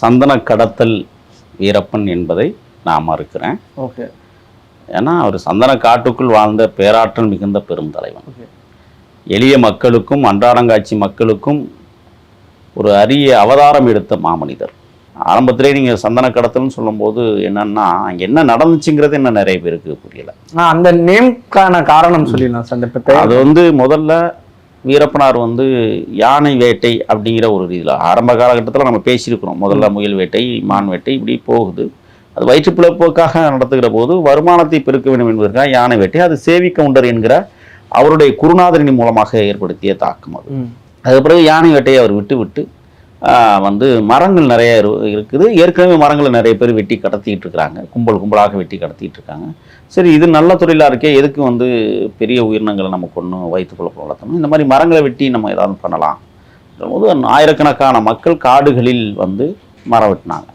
சந்தன கடத்தல் வீரப்பன் என்பதை நான் மறுக்கிறேன் ஓகே. ஏன்னா அவர் சந்தன காட்டுக்குள் வாழ்ந்த பேராற்றல் மிகுந்த பெரும் தலைவன். ஓகே. எளிய மக்களுக்கும் அன்றாடங்காட்சி மக்களுக்கும் ஒரு அரிய அவதாரம் எடுத்த மாமனிதர். ஆரம்பத்திலே நீங்கள் சந்தன கடத்தல்னு சொல்லும்போது என்னன்னா என்ன நடந்துச்சுங்கிறது என்ன நிறைய பேருக்கு புரியல. அந்த நேம்க்கான காரணம் சொல்லிடலாம் அது வந்து முதல்ல வீரப்பனார் வந்து யானை வேட்டை அப்படிங்கிற ஒரு இதில் ஆரம்ப காலகட்டத்தில் நம்ம பேசியிருக்கிறோம். முதல்ல முயல் வேட்டை மான் வேட்டை இப்படி போகுது. அது வயிற்றுப்பிழப்புக்காக நடத்துகிற போது வருமானத்தை பெருக்க வேண்டும் என்பதற்காக யானை வேட்டை அது சேவி கவுண்டர் என்கிற அவருடைய குருநாதரின் மூலமாக ஏற்படுத்திய தாக்கம் அது. அது பிறகு யானை வேட்டையை அவர் விட்டு விட்டு வந்து மரங்கள் நிறைய இருக்குது. ஏற்கனவே மரங்களை நிறைய பேர் வெட்டி கடத்திக்கிட்டு இருக்கிறாங்க. கும்பல் கும்பலாக வெட்டி கடத்திட்டு இருக்காங்க. சரி இது நல்ல தொழிலாக இருக்கே எதுக்கு வந்து பெரிய உயிரினங்களை நம்ம கொண்டு வயிற்றுக்குள்ள வளர்த்தணும்? இந்த மாதிரி மரங்களை வெட்டி நம்ம ஏதாவது பண்ணலாம். போது ஆயிரக்கணக்கான மக்கள் காடுகளில் வந்து மரம் வெட்டினாங்க.